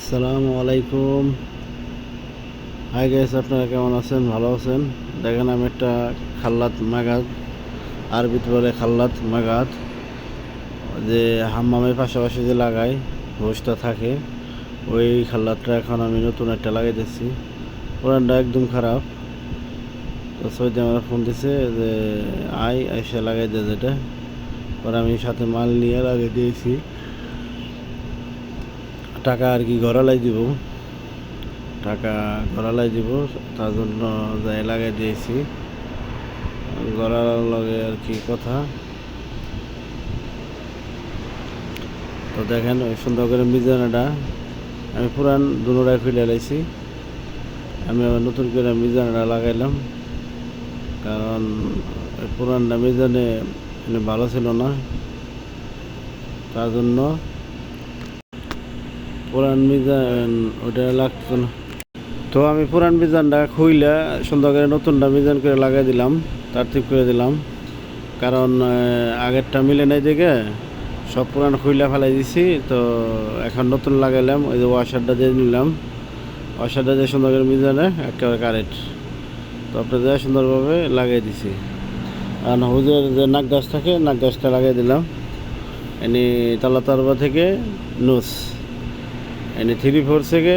আসসালামু আলাইকুম। Hi guys আপনারা কেমন আছেন? ভালো আছেন? দেখেন আমি একটা খাল্লাত মাগাত আরবিতে বলে খাল্লাত মাগাত যে হাম্মামের পাশাপাশি যে লাগাই, হোসটা থাকে, ওই খাল্লাতটা এখন আমি নতুন একটা লাগাইতেছি। পুরানটা একদম খারাপ। তো সৈদি আমার ফোন দিছে যে আই এসে লাগাই দে যেটা। পরে আমি সাথে মাল নিয়ে লাগিয়ে দিয়েছি। টাকা আর কি গড়ালাই দিব। টাকা গড়ালাই দিব, তার জন্য যাই লাগাই দিয়েছি। গড়ার লগে আর কি কথা। তো দেখেন ওই সুন্দর করে মিজানাটা, আমি পুরান দুনোটাই খুলে লাইছি। আমি আবার নতুন করে মিজানাটা লাগাইলাম। কারণ পুরানটা মিজানে ভালো ছিল না। তার জন্য পুরান মিজান, ওটা লাগতো না। তো আমি পুরান মিজানটা খুইলে সুন্দর করে নতুনটা মিজান করে লাগাই দিলাম তার ঠিক করে দিলাম। কারণ আগেরটা মিলে নাই দেখে সব পুরান খুইলা ফেলাই দিছি, তো এখন নতুন লাগাইলাম, ওই যে ওয়াশারটা দিয়ে নিলাম। ওয়াশারটা দিয়ে সুন্দর করে মিজানে একেবারে কারেন্ট। তো আপনার আপনাদের সুন্দরভাবে লাগিয়ে দিছি। আর হুজের যে নাক গাছ থাকে, নাক গাছটা লাগিয়ে দিলাম। এনি তালা তারবা থেকে নুস। এনে থ্রি ফোর থেকে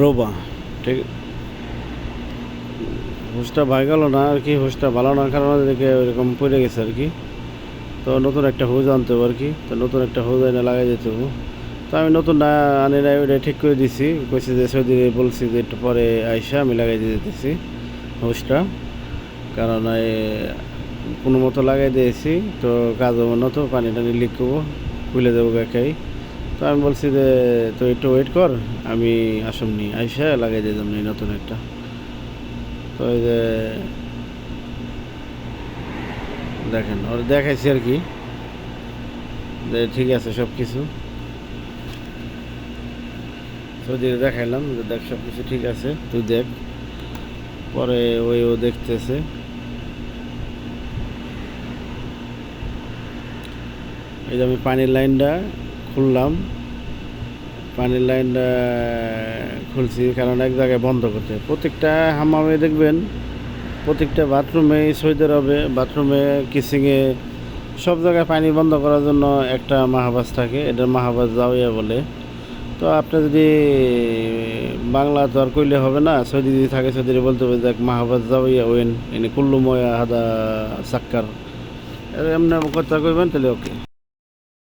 রোবা, ঠিক হুসটা ভাই গেল না আর কি হুসটা ভালো না, কারণ দেখে ওইরকম পড়ে গেছে আর কি। তো নতুন একটা হুজ আনতে হবে আর কি, তো নতুন একটা হুজ এনে লাগাই দিতে হবে। তো আমি নতুন না আনি নাই, ওইটা ঠিক করে দিছি, কইছি যে সৌদি বলছি যে একটু পরে আইসা আমি লাগাই দিতেছি হুসটা কারণ কোনো মতো লাগাই দিয়েছি, তো কাজ হবে না তো পানি টানি লিক করব, খুলে দেবো একাই তো আমি বলছি যে, তো একটু ওয়েট কর, আমি আসমনি আইসা লাগাই দিয়ে যাব নতুন একটা। তো এই যে, দেখেন, ওর দেখাইছি আর কি। যে ঠিক আছে সব কিছু সৌদি দেখাইলাম যে দেখ সব কিছু ঠিক আছে, তুই দেখ। পরে ওই ও দেখতেছে। এই যে আমি পানির লাইনটা খুললাম। পানির লাইনটা খুলছি কারণ এক জায়গায় বন্ধ করতে। প্রত্যেকটা হামামে দেখবেন, প্রত্যেকটা বাথরুমে সৌদি হবে। বাথরুমে, কিচিংয়ে সব জায়গায় পানি বন্ধ করার জন্য একটা মাহাবাস থাকে। এটা মাহাবাস জাওয়া বলে। তো আপনি যদি, বাংলা তো আর কইলে হবে না, সৌদি যদি থাকে সৌদি বলতে হবে দেখ মাহাবাস জাওয়া ওয়েন এনে কুল্লুময়া হাদা সাক্কার। এমনি কথা কইবেন তাহলে ওকে।